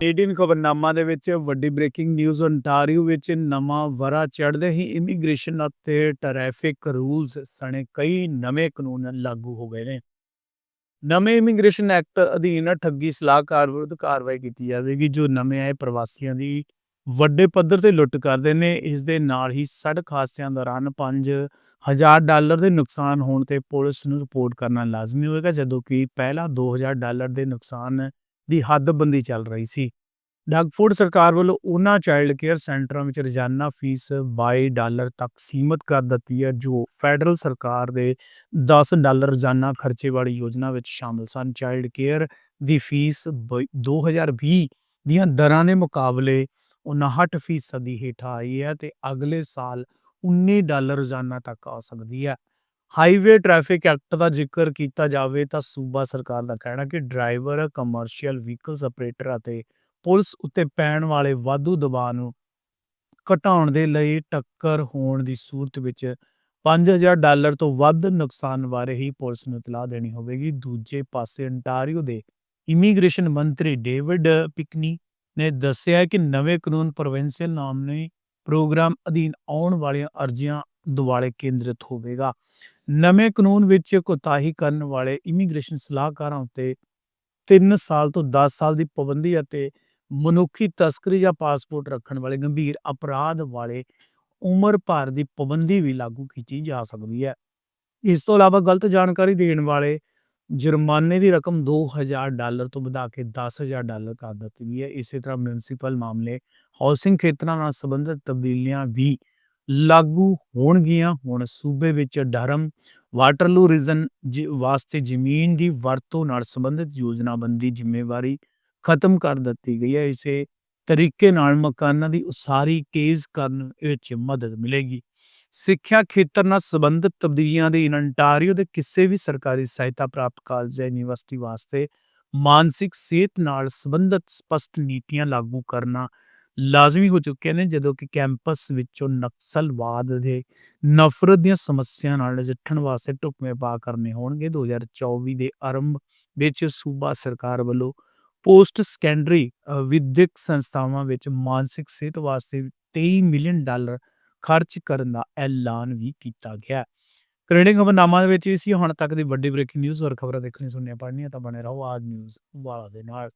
Canadian ਖਬਰਨਾਮਾ ਦੇ ਵਿੱਚ ਵੱਡੀ ਬ੍ਰੇਕਿੰਗ ਨਿਊਜ਼ ontario ਵਿੱਚ ਨਵਾਂ ਵਰਾ ਚੜ੍ਹਦੇ ਹੀ ਇਮੀਗ੍ਰੇਸ਼ਨ ਅਤੇ ਟ੍ਰੈਫਿਕ ਰੂਲਸ ਸਣੇ ਕਈ ਨਵੇਂ ਕਾਨੂੰਨ ਲਾਗੂ ਹੋ ਗਏ ਨੇ। ਨਵੇਂ ਇਮੀਗ੍ਰੇਸ਼ਨ ਐਕਟ ਅਧੀਨ ਠੱਗੀ ਸਲਾਹਕਾਰ ਵਿਰੁੱਧ ਕਾਰਵਾਈ ਕੀਤੀ ਜਾਵੇਗੀ, ਜੋ ਨਵੇਂ ਆਏ ਪ੍ਰਵਾਸੀਆਂ ਦੀ ਵੱਡੇ ਪੱਧਰ ਤੇ ਲੁੱਟ ਕਰਦੇ ਨੇ। ਇਸ ਦੇ ਨਾਲ ਹੀ ਸੜਕ ਹਾਦਸਿਆਂ ਦੌਰਾਨ 5000 ਡਾਲਰ ਦੇ ਨੁਕਸਾਨ ਹੋਣ ਤੇ ਪੁਲਿਸ ਨੂੰ ਰਿਪੋਰਟ ਕਰਨਾ ਲਾਜ਼ਮੀ ਹੋਵੇਗਾ, ਜਦੋਂ ਕਿ ਪਹਿਲਾਂ 2000 ਡਾਲਰ ਦੇ ਨੁਕਸਾਨ ਦੀ ਹੱਦਬੰਦੀ ਚੱਲ ਰਹੀ ਸੀ। ਡਗਫੋਰਡ ਸਰਕਾਰ ਵੱਲੋਂ ਉਹਨਾਂ ਚਾਈਲਡ ਕੇਅਰ ਸੈਂਟਰਾਂ ਵਿੱਚ ਰੋਜ਼ਾਨਾ ਫੀਸ 22 ਡਾਲਰ ਤੱਕ ਸੀਮਤ ਕਰ ਦਿੱਤੀ ਹੈ, ਜੋ ਫੈਡਰਲ ਸਰਕਾਰ ਦੇ 10 ਡਾਲਰ ਰੋਜ਼ਾਨਾ ਖਰਚੇ ਵਾਲੀ ਯੋਜਨਾ ਵਿੱਚ ਸ਼ਾਮਲ ਸਨ। ਚਾਈਲਡ ਕੇਅਰ ਦੀ ਫੀਸ ਬ- 2020 ਦੀਆਂ ਦਰਾਂ ਦੇ ਮੁਕਾਬਲੇ 59 ਫੀਸਦੀ ਹੇਠਾਂ ਆਈ ਹੈ ਤੇ ਅਗਲੇ ਸਾਲ 19 ਡਾਲਰ ਰੋਜ਼ਾਨਾ ਤੱਕ ਆ ਸਕਦੀ ਹੈ। ਹਾਈਵੇ ਟ੍ਰੈਫਿਕ ਐਕਟ ਦਾ ਜ਼ਿਕਰ ਕੀਤਾ ਜਾਵੇ ਤਾਂ ਸੂਬਾ ਸਰਕਾਰ ਦਾ ਕਹਿਣਾ ਕਿ ਡਰਾਈਵਰ, ਕਮਰਸ਼ੀਅਲ ਵਹੀਕਲਸ ਆਪਰੇਟਰ ਅਤੇ ਪੁਲਿਸ ਉੱਤੇ ਪੈਣ ਵਾਲੇ ਵਾਧੂ ਦਬਾਅ ਨੂੰ ਘਟਾਉਣ ਦੇ ਲਈ ਟੱਕਰ ਹੋਣ ਦੀ ਸੂਰਤ ਵਿੱਚ 5000 ਡਾਲਰ ਤੋਂ ਵੱਧ ਨੁਕਸਾਨ ਬਾਰੇ ਹੀ ਪੁਲਿਸ ਨੂੰ ਇਤਲਾਹ ਦੇਣੀ ਹੋਵੇਗੀ। ਦੂਜੇ ਪਾਸੇ ਅੰਟਾਰੀਓ ਦੇ ਇਮੀਗ੍ਰੇਸ਼ਨ ਮੰਤਰੀ ਡੇਵਿਡ ਪਿਕਨੀ ਨੇ ਦੱਸਿਆ ਕਿ ਨਵੇਂ ਕਾਨੂੰਨ ਪ੍ਰੋਵਿੰਸ਼ੀਅਲ ਨਾਮਨੀ ਪ੍ਰੋਗਰਾਮ ਅਧੀਨ ਆਉਣ ਵਾਲੀਆਂ ਅਰਜ਼ੀਆਂ ਦੁਆਲੇ ਕੇਂਦਰਿਤ ਹੋਵੇਗਾ। ਨਵੇਂ ਕਾਨੂੰਨ ਵਿੱਚ ਕੋਤਾਹੀ ਕਰਨ ਵਾਲੇ ਇਮੀਗ੍ਰੇਸ਼ਨ ਸਲਾਹਕਾਰਾਂ ਉੱਤੇ 3 ਸਾਲ ਤੋਂ 10 ਸਾਲ ਦੀ ਪਾਬੰਦੀ ਅਤੇ ਮਨੁੱਖੀ ਤਸਕਰੀ ਜਾਂ ਪਾਸਪੋਰਟ ਰੱਖਣ ਵਾਲੇ ਗੰਭੀਰ ਅਪਰਾਧ ਵਾਲੇ ਉਮਰ ਭਰ ਦੀ ਪਾਬੰਦੀ ਵੀ ਲਾਗੂ ਕੀਤੀ ਜਾ ਸਕਦੀ ਹੈ। ਇਸ ਤੋਂ ਇਲਾਵਾ ਗਲਤ ਜਾਣਕਾਰੀ ਦੇਣ ਵਾਲੇ ਜੁਰਮਾਨੇ ਦੀ ਰਕਮ 2000 ਡਾਲਰ ਤੋਂ ਵਧਾ ਕੇ 10000 ਡਾਲਰ ਕਰ ਦਿੱਤੀ ਗਈ ਹੈ। ਇਸੇ ਤਰ੍ਹਾਂ ਮਿਊਨਿਸਪਲ ਮਾਮਲੇ ਹਾਊਸਿੰਗ ਖੇਤਰਾਂ ਨਾਲ ਸੰਬੰਧਿਤ ਤਬਦੀਲੀਆਂ ਵੀ ਲਾਗੂ ਹੋਣਗੀਆਂ। ਹੁਣ ਸੂਬੇ ਵਿੱਚ ਡਰਮ, ਵਾਟਰਲੂ ਰੀਜਨ ਵਾਸਤੇ ਜ਼ਮੀਨ ਦੀ ਵਰਤੋਂ ਨਾਲ ਸੰਬੰਧਿਤ ਯੋਜਨਾਬੰਦੀ ਜ਼ਿੰਮੇਵਾਰੀ ਖਤਮ ਕਰ ਦਿੱਤੀ ਗਈ ਹੈ। ਇਸੇ ਤਰੀਕੇ ਨਾਲ ਮਕਾਨਾਂ ਦੀ ਉਸਾਰੀ ਤੇਜ਼ ਕਰਨ ਵਿੱਚ ਮਦਦ ਮਿਲੇਗੀ। ਸਿੱਖਿਆ ਖੇਤਰ ਨਾਲ ਸੰਬੰਧਿਤ ਤਬਦੀਲੀਆਂ ਦੇ ਅੰਟਾਰੀਓ ਦੇ ਕਿਸੇ ਵੀ ਸਰਕਾਰੀ ਸਹਾਇਤਾ ਪ੍ਰਾਪਤ ਕਾਲਜ ਜਾਂ ਯੂਨੀਵਰਸਿਟੀ ਵਾਸਤੇ ਮਾਨਸਿਕ ਸਿਹਤ ਨਾਲ ਸੰਬੰਧਿਤ ਸਪਸ਼ਟ ਨੀਤੀਆਂ ਲਾਗੂ ਕਰਨਾ ਲਾਜ਼ਮੀ ਹੋ ਚੁੱਕੇ ਨੇ, ਜਦੋਂ ਕਿ ਕੈਂਪਸ ਵਿੱਚੋਂ ਨਕਸਲਵਾਦ ਦੇ ਨਫ਼ਰਤ ਦੀਆਂ ਸਮੱਸਿਆ ਨਾਲ ਨਜਿੱਠਣ ਵਾਸਤੇ ਢੁਕਵੇਂ ਪਾ ਕਰਨੇ ਹੋਣਗੇ। 2024 ਦੇ ਆਰੰਭ ਵਿੱਚ ਸੂਬਾ ਸਰਕਾਰ ਵੱਲੋਂ ਪੋਸਟ ਸੈਕੰਡਰੀ ਵਿਦਿਅਕ ਸੰਸਥਾਵਾਂ ਵਿੱਚ ਮਾਨਸਿਕ ਸਿਹਤ ਵਾਸਤੇ 23 ਮਿਲੀਅਨ ਡਾਲਰ ਖਰਚ ਕਰਨ ਦਾ ਐਲਾਨ ਵੀ ਕੀਤਾ ਗਿਆ ਕੈਨੇਡੀਅਨ ਖਬਰਨਾਮਾ ਵਿੱਚ ਇਹ ਸੀ, ਹੁਣ ਤੱਕ ਦੀ ਵੱਡੀ ਬ੍ਰੇਕਿੰਗ ਨਿਊਜ਼ ਔਰ ਖਬਰਾਂ ਦੇਖਣੀ ਸੁਣਨੀਆਂ ਪੜ੍ਹਨੀਆਂ ਤਾਂ ਬਣੇ ਰਹੋ ਆਜ ਨਿਊਜ਼ ਵਾਲਾ ਦੇ ਨਾਲ।